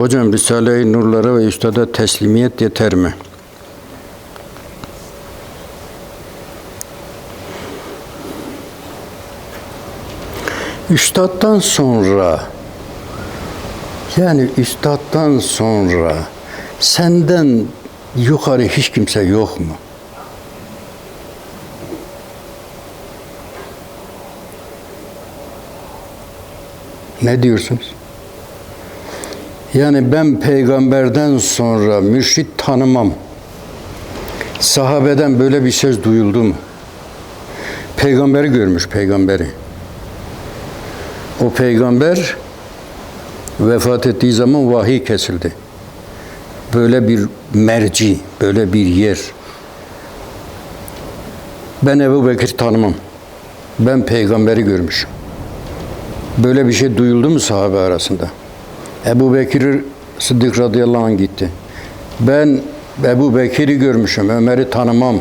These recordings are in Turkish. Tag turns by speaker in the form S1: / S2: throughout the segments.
S1: Hocam Risale-i Nurlara ve Üstad'a teslimiyet yeter mi? Üstad'dan sonra yani üstad'dan sonra senden yukarı hiç kimse yok mu? Ne diyorsunuz? Yani ben peygamberden sonra mürşit tanımam. Sahabeden böyle bir söz duyuldu mu? Peygamberi görmüş peygamberi. O peygamber vefat ettiği zaman vahiy kesildi. Böyle bir merci, böyle bir yer. Ben Ebu Bekir tanımam. Ben peygamberi görmüşüm. Böyle bir şey duyuldu mu sahabe arasında? Ebu Bekir Sıddık radıyallahu anh gitti. Ben Ebu Bekir'i görmüşüm, Ömer'i tanımam.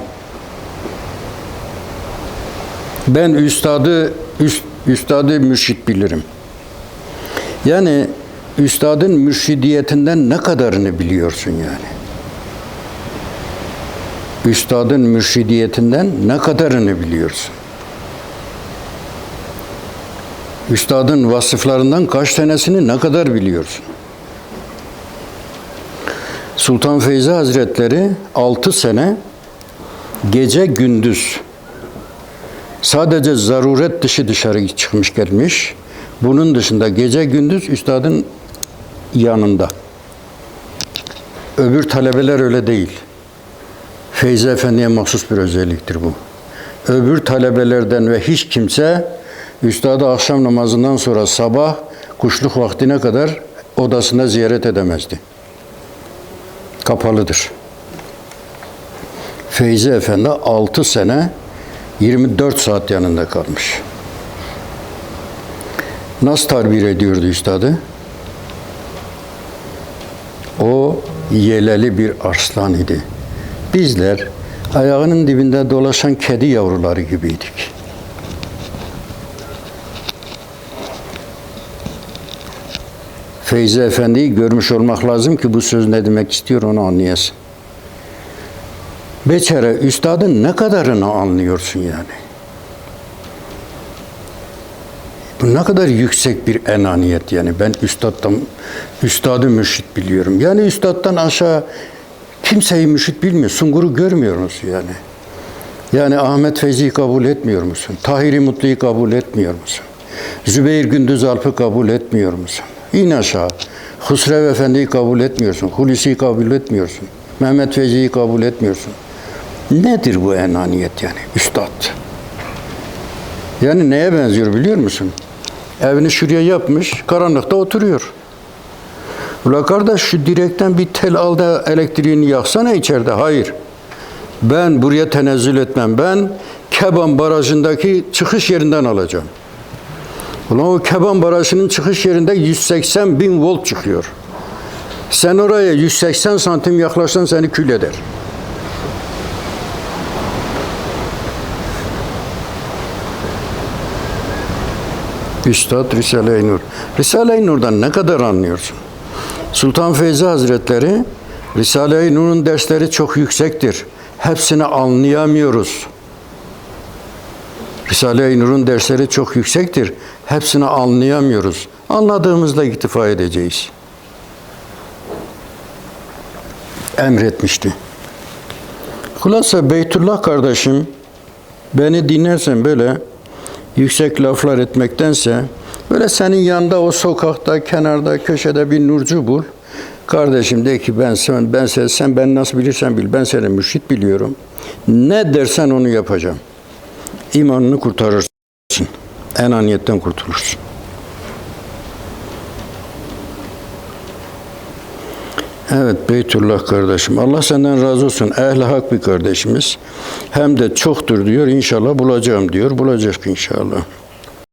S1: Ben üstadı, üst, üstadı mürşit bilirim. Yani üstadın mürşidiyetinden ne kadarını biliyorsun yani? Üstadın mürşidiyetinden ne kadarını biliyorsun? Üstadın vasıflarından kaç tanesini ne kadar biliyorsun? Sultan Feyzi Hazretleri 6 sene gece gündüz sadece zaruret dışı dışarı çıkmış gelmiş. Bunun dışında gece gündüz üstadın yanında. Öbür talebeler öyle değil. Feyzi Efendi'ye mahsus bir özelliktir bu. Öbür talebelerden ve hiç kimse Üstadı akşam namazından sonra sabah kuşluk vaktine kadar odasında ziyaret edemezdi. Kapalıdır. Feyzi Efendi 6 sene 24 saat yanında kalmış. Nasıl tabir ediyordu üstadı? O yeleli bir arslan idi. Bizler ayağının dibinde dolaşan kedi yavruları gibiydik. Feyzi Efendi'yi görmüş olmak lazım ki bu söz ne demek istiyor onu anlayasın. Beçere üstadın ne kadarını anlıyorsun yani? Bu ne kadar yüksek bir enaniyet yani. Ben üstaddan, üstadı mürşit biliyorum. Yani üstaddan aşağı kimseyi mürşit bilmiyor. Sungur'u görmüyor musun yani? Yani Ahmet Feyzi'yi kabul etmiyor musun? Tahiri Mutlu'yu kabul etmiyor musun? Zübeyir Gündüz Alp'ı kabul etmiyor musun? İn aşağı. Husrev Efendi'yi kabul etmiyorsun. Hulusi'yi kabul etmiyorsun. Mehmet Feyzi'yi kabul etmiyorsun. Nedir bu enaniyet yani? Üstad. Yani neye benziyor biliyor musun? Evini şuraya yapmış, karanlıkta oturuyor. Ula kardeş şu direkten bir tel al da elektriğini yaksana içeride. Hayır. Ben buraya tenezzül etmem. Ben Keban Barajı'ndaki çıkış yerinden alacağım. Ulan o Keban Barajı'nın çıkış yerinde 180 bin volt çıkıyor. Sen oraya 180 santim yaklaşsan seni kül eder. Üstad Risale-i Nur. Risale-i Nur'dan ne kadar anlıyorsun? Sultan Feyzi Hazretleri Risale-i Nur'un dersleri çok yüksektir. Hepsini anlayamıyoruz. Risale-i Nur'un dersleri çok yüksektir. Hepsini anlayamıyoruz. Anladığımızda iktifa edeceğiz. Emretmişti. Hulasa Beytullah kardeşim beni dinlersen böyle yüksek laflar etmektense böyle senin yanında o sokakta, kenarda, köşede bir nurcu bul. Kardeşim de ki ben sen ben sen, sen ben nasıl bilirsen bil. Ben seni mürşit biliyorum. Ne dersen onu yapacağım. İmanını kurtarırsın. Enaniyetten kurtulursun. Evet Beytullah kardeşim. Allah senden razı olsun. Ehli hak bir kardeşimiz. Hem de çoktur diyor. İnşallah bulacağım diyor. Bulacak inşallah.